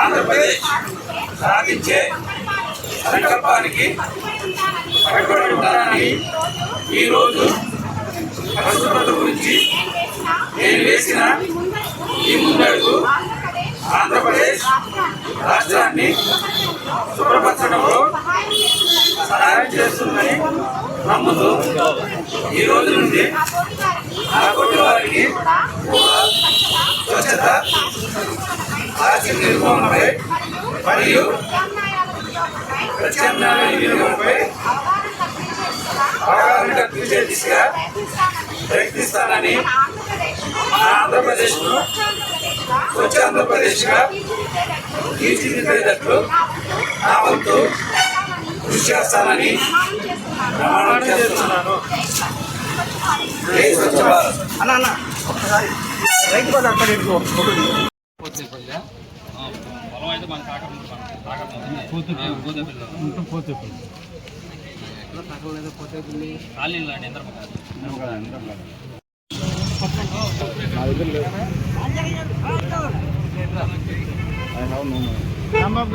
ఆంధ్రప్రదేశ్ సాధించే సంకల్పానికి కట్టుబడి ఉంటానని ఈరోజు పరిశుభ్రత గురించి నేను వేసిన ఈ ముందడుగు ఆంధ్రప్రదేశ్ రాష్ట్రాన్ని శుభ్రపరచడంలో సహాయం చేస్తుందని నమ్ముతూ ఈ రోజు నుండి స్వచ్ఛత ప్లాస్టిక్ నిర్మూలనపై మరియు ప్రత్యామ్నాయ వినియోగంపై అవగాహన కల్పించే దిశగా ప్రయత్నిస్తానని మన ఆంధ్రప్రదేశ్ను స్వచ్ఛ ఆంధ్రప్రదేశ్గా తీర్చిదిద్దేటట్లు నా వంతు కృషి చేస్తానని ప్రమాణం చేస్తున్నాను. అన్న అన్న ఒక్కసారి రైతు బజార్ పని పొలం అయితే మన పోతే అండి రాంబాబు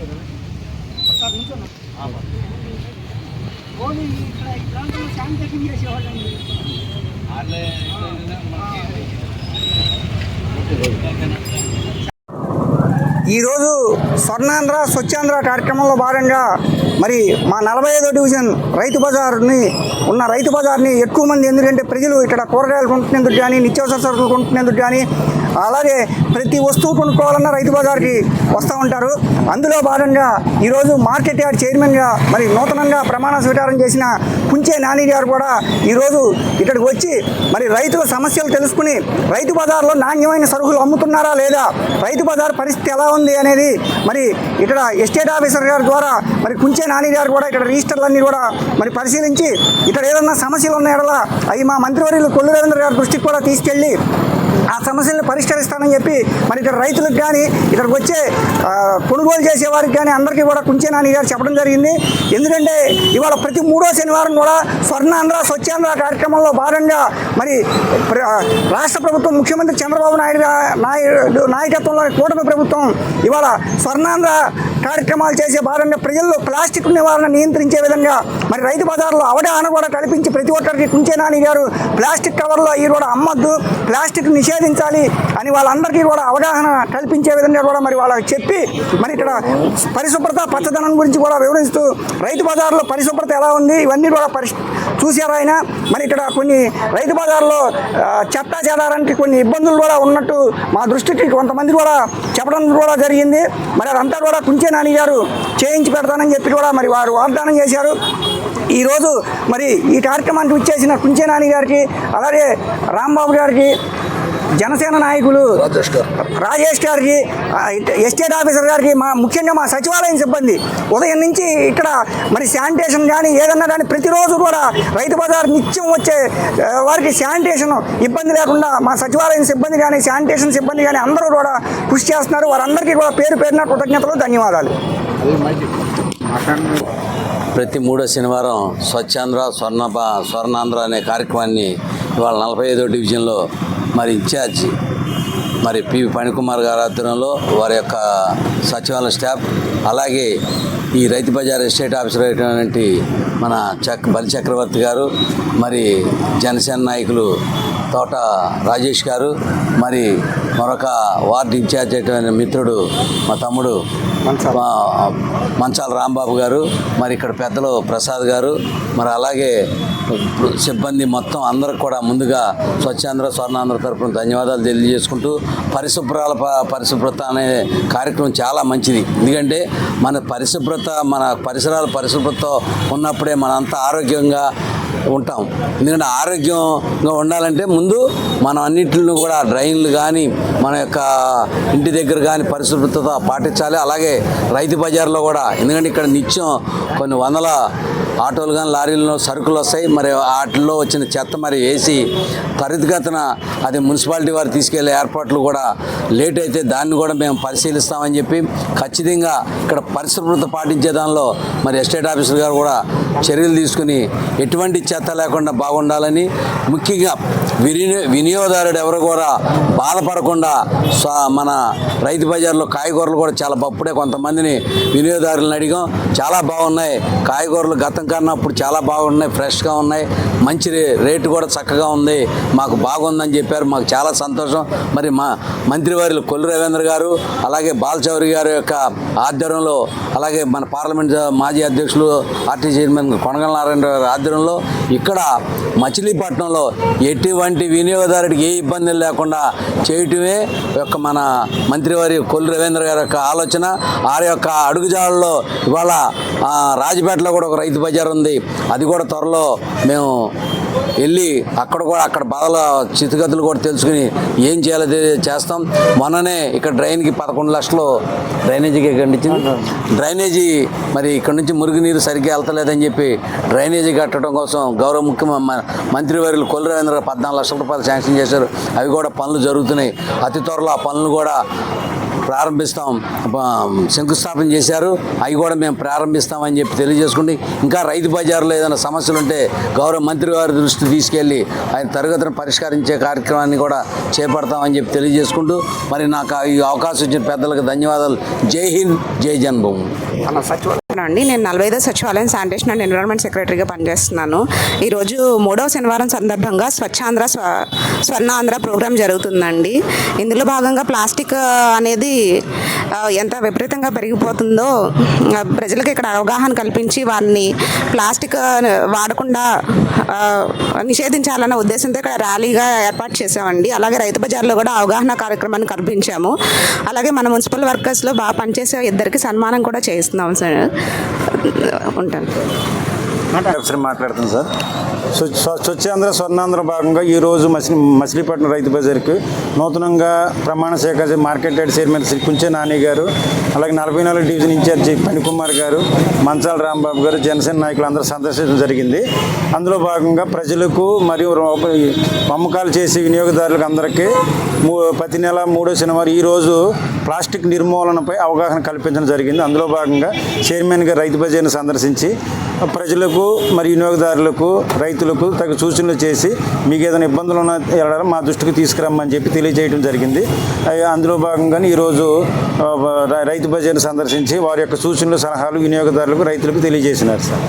అన్నా, నానే అన్న. నానే అన్న ఇటు. నానే అన్న. ఈరోజు స్వర్ణాంధ్ర స్వచ్ఛాంధ్ర కార్యక్రమంలో భాగంగా మరి మా నలభై ఐదో డివిజన్ రైతు బజార్ని ఉన్న రైతు బజార్ని ఎక్కువ మంది ఎందుకంటే ప్రజలు ఇక్కడ కూరగాయలు కొనుక్కునేందుకు కానీ నిత్యావసర సరుకులు కొనుక్కునేందుకు కానీ అలాగే ప్రతి వస్తువు కొనుక్కోవాలన్నా రైతు బజార్కి వస్తూ ఉంటారు. అందులో భాగంగా ఈరోజు మార్కెట్ యార్డ్ చైర్మన్గా మరి నూతనంగా ప్రమాణ స్వీకారం చేసిన కుంచే నాని గారు కూడా ఈరోజు ఇక్కడికి వచ్చి మరి రైతుల సమస్యలు తెలుసుకుని రైతు బజార్లో నాణ్యమైన సరుకులు అమ్ముతున్నారా లేదా రైతు బజార్ పరిస్థితి ఎలా ఉంది అనేది మరి ఇక్కడ ఎస్టేట్ ఆఫీసర్ గారి ద్వారా మరి కుంచే నాని గారు కూడా ఇక్కడ రిజిస్టర్లన్నీ కూడా మరి పరిశీలించి ఇక్కడ ఏదన్నా సమస్యలు ఉన్నాయడలా అవి మా మంత్రివర్యులు కొల్లు రవీంద్ర గారి దృష్టికి కూడా తీసుకెళ్ళి ఆ సమస్యలను పరిష్కరిస్తానని చెప్పి మరి ఇక్కడ రైతులకు కానీ ఇక్కడికి వచ్చే కొనుగోలు చేసే వారికి కానీ అందరికీ కూడా కుంచేనాని గారు చెప్పడం జరిగింది. ఎందుకంటే ఇవాళ ప్రతి మూడో శనివారం కూడా స్వర్ణాంధ్ర స్వచ్ఛాంధ్ర కార్యక్రమంలో భాగంగా మరి ప్ర- రాష్ట్ర ప్రభుత్వం ముఖ్యమంత్రి చంద్రబాబు నాయుడు నాయుడు నాయకత్వంలో కూటమి ప్రభుత్వం ఇవాళ స్వర్ణాంధ్ర కార్యక్రమాలు చేసే భాగంగా ప్రజల్లో ప్లాస్టిక్ నివారణ నియంత్రించే విధంగా మరి రైతు బజార్లో అవగాహన కూడా కల్పించి ప్రతి ఒక్కరికి కుంచేనాని గారు ప్లాస్టిక్ కవర్లో ఈ కూడా అమ్మద్దు ప్లాస్టిక్ నిషేధించాలి అని వాళ్ళందరికీ కూడా అవగాహన కల్పించే విధంగా కూడా మరి వాళ్ళకి చెప్పి మరి ఇక్కడ పరిశుభ్రత పచ్చదనం గురించి కూడా వివరిస్తూ రైతు బజార్లో పరిశుభ్రత ఎలా ఉంది ఇవన్నీ కూడా పరిశ్ చూశారు ఆయన. మరి ఇక్కడ కొన్ని రైతు బజార్లో ఆ, చెత్త కొన్ని ఇబ్బందులు కూడా ఉన్నట్టు మా దృష్టికి కొంతమంది కూడా చెప్పడం కూడా జరిగింది. మరి అదంతా కూడా కుంచే నాని గారు చేయించి పెడతానని చెప్పి కూడా మరి వారు వాగ్దానం చేశారు. ఈరోజు మరి ఈ కార్యక్రమానికి వచ్చేసిన కుంచే నాని గారికి అలాగే రాంబాబు గారికి జనసేన నాయకులు రాజేష్ గారికి ఎస్టేట్ ఆఫీసర్ గారికి మా ముఖ్యంగా మా సచివాలయం సిబ్బంది ఉదయం నుంచి ఇక్కడ మరి శానిటేషన్ కానీ ఏదన్నా కానీ ప్రతిరోజు కూడా రైతు బజార్ నిత్యం వచ్చే వారికి శానిటేషన్ ఇబ్బంది లేకుండా మా సచివాలయం సిబ్బంది కానీ శానిటేషన్ సిబ్బంది కానీ అందరూ కూడా కృషి చేస్తున్నారు. వారందరికీ కూడా పేరు పేరున కృతజ్ఞతలు ధన్యవాదాలు. ప్రతి మూడో శనివారం స్వచ్ఛాంధ్ర స్వర్ణ స్వర్ణాంధ్ర అనే కార్యక్రమాన్ని ఇవాళ నలభై ఐదో డివిజన్లో మరి ఇన్ఛార్జ్ మరి పి. పణికుమార్ గారి ఆధ్వర్యంలో వారి యొక్క సచివాలయ స్టాఫ్ అలాగే ఈ రైతు బజార్ ఎస్టేట్ ఆఫీసర్ అయినటువంటి మన చక్ బలి చక్రవర్తి గారు మరి జనసేన నాయకులు తోట రాజేష్ గారు మరి మరొక వార్డు ఇన్ఛార్జ్ అయిన మిత్రుడు మా తమ్ముడు మా మంచాల రాంబాబు గారు మరి ఇక్కడ పెద్దలు ప్రసాద్ గారు మరి అలాగే సిబ్బంది మొత్తం అందరికి కూడా ముందుగా స్వచ్ఛాంధ్ర స్వర్ణాంధ్ర తరపున ధన్యవాదాలు తెలియజేసుకుంటూ పరిశుభ్రాల ప- పరిశుభ్రత అనే కార్యక్రమం చాలా మంచిది. ఎందుకంటే మన పరిశుభ్రత మన పరిసరాల పరిశుభ్రత ఉన్నప్పుడే మనంతా ఆరోగ్యంగా ఉంటాం. ఎందుకంటే ఆరోగ్యంగా ఉండాలంటే ముందు మనం అన్నింటిని కూడా డ్రైన్లు కానీ మన యొక్క ఇంటి దగ్గర కానీ పరిశుభ్రత పాటించాలి. అలాగే రైతు బజార్లో కూడా ఎందుకంటే ఇక్కడ నిత్యం కొన్ని వందల ఆటోలు కానీ లారీల్లో సరుకులు వస్తాయి. మరి వాటిల్లో వచ్చిన చెత్త మరి వేసి పరిధిగతన అది మున్సిపాలిటీ వారు తీసుకెళ్ళే ఏర్పాట్లు కూడా లేట్ అయితే దాన్ని కూడా మేము పరిశీలిస్తామని చెప్పి ఖచ్చితంగా ఇక్కడ పరిశుభ్రత పాటించే దానిలో మరి ఎస్టేట్ ఆఫీసర్ గారు కూడా చర్యలు తీసుకుని ఎటువంటి చెత్త లేకుండా బాగుండాలని ముఖ్యంగా వినియో వినియోగదారుడు ఎవరు కూడా బాధపడకుండా మన రైతు బజార్లో కాయగూరలు కూడా చాలా అప్పుడే కొంతమందిని వినియోగదారులను అడిగాం. చాలా బాగున్నాయి. కాయగూరలు గతం కన్నా ఇప్పుడు చాలా బాగున్నాయి ఫ్రెష్గా ఉన్నాయి. మంచి రేటు కూడా చక్కగా ఉంది. మాకు బాగుందని చెప్పారు. మాకు చాలా సంతోషం. మరి మా మంత్రివారులు కొల్లు రవీంద్ర గారు అలాగే బాలచౌరి గారి యొక్క ఆధ్వర్యంలో అలాగే మన పార్లమెంట్ మాజీ అధ్యక్షులు ఆర్టీ చైర్మన్ కొనగల నారాయణ గారి ఆధ్వర్యంలో ఇక్కడ మచిలీపట్నంలో ఎటువంటి వినియోగదారుడికి ఏ ఇబ్బందులు లేకుండా చేయటమే యొక్క మన మంత్రివారి కొల్లు రవీంద్ర గారి యొక్క ఆలోచన. వారి యొక్క అడుగుజాడల్లో ఇవాళ రాజపేటలో కూడా ఒక రైతు బజార్ ఉంది. అది కూడా త్వరలో మేము వెళ్ళి అక్కడ కూడా అక్కడ బాధల స్థితిగతులు కూడా తెలుసుకుని ఏం చేయాలో చేస్తాం. మొన్ననే ఇక్కడ డ్రైన్కి పదకొండు లక్షలు డ్రైనేజీకి ఖండించింది డ్రైనేజీ మరి ఇక్కడ నుంచి మురుగునీరు సరిగ్గా వెళ్తలేదని చెప్పి డ్రైనేజీ కట్టడం కోసం గౌరవ ముఖ్యమంత్రి మంత్రివర్యులు కొల్లు రవీంద్ర పద్నాలుగు లక్షల రూపాయలు శాంక్షన్ చేశారు. అవి కూడా పనులు జరుగుతున్నాయి. అతి త్వరలో ఆ పనులు కూడా ప్రారంభిస్తాం. శంకుస్థాపన చేశారు. అవి కూడా మేము ప్రారంభిస్తామని చెప్పి తెలియజేసుకుంటే ఇంకా రైతు బజార్లో ఏదైనా సమస్యలు ఉంటే గౌరవ మంత్రి గారి దృష్టి తీసుకెళ్ళి ఆయన తరగతిని పరిష్కరించే కార్యక్రమాన్ని కూడా చేపడతామని చెప్పి తెలియజేసుకుంటూ మరి నాకు ఈ అవకాశం ఇచ్చిన పెద్దలకు ధన్యవాదాలు. జై హింద్ జై జన్మభూమి. నమస్కారం అండి. నేను నలభై ఐదో సచివాలయం శానిటేషన్ అండ్ ఎన్విరాన్మెంట్ సెక్రటరీగా పనిచేస్తున్నాను. ఈరోజు మూడవ శనివారం సందర్భంగా స్వచ్ఛాంధ్ర స్వ స్వర్ణాంధ్ర ప్రోగ్రాం జరుగుతుందండి. ఇందులో భాగంగా ప్లాస్టిక్ అనేది ఎంత విపరీతంగా పెరిగిపోతుందో ప్రజలకు ఇక్కడ అవగాహన కల్పించి వారిని ప్లాస్టిక్ వాడకుండా నిషేధించాలన్న ఉద్దేశంతో ఇక్కడ ర్యాలీగా ఏర్పాటు చేసామండి అలాగే రైతు బజార్లో కూడా అవగాహన కార్యక్రమాన్ని కల్పించాము. అలాగే మన మున్సిపల్ వర్కర్స్లో బాగా పనిచేసే ఇద్దరికి సన్మానం కూడా చేస్తున్నాం సార్. ఉంటాను. ఒకసారి మాట్లాడుతాను సార్. స్వచ్ఛాంధ్ర స్వర్ణాంధ్ర భాగంగా ఈరోజు మసి మచిలీపట్నం రైతు బజార్కి నూతనంగా ప్రమాణ శాఖ market yard chairman Shri Kunche Nani గారు అలాగే నలభై నాలుగు డివిజన్ ఇన్ఛార్జి పనికుమార్ గారు మంచాల రాంబాబు గారు జనసేన నాయకులు అందరూ సందర్శించడం జరిగింది. అందులో భాగంగా ప్రజలకు మరియు అమ్మకాలు చేసే వినియోగదారులకు అందరికీ మూ ప్రతి నెల మూడో శనివారం ఈరోజు ప్లాస్టిక్ నిర్మూలనపై అవగాహన కల్పించడం జరిగింది. అందులో భాగంగా చైర్మన్ గారు రైతు బజార్ను సందర్శించి ప్రజలకు మరి వినియోగదారులకు రైతు రైతులకు తగు సూచనలు చేసి మీకు ఏదైనా ఇబ్బందులు ఉన్న మా దృష్టికి తీసుకురమ్మని చెప్పి తెలియజేయడం జరిగింది. అందులో భాగంగానే ఈరోజు రై- రైతు బజార్ను సందర్శించి వారి యొక్క సూచనలు సలహాలు వినియోగదారులకు రైతులకు తెలియజేసినారు సార్.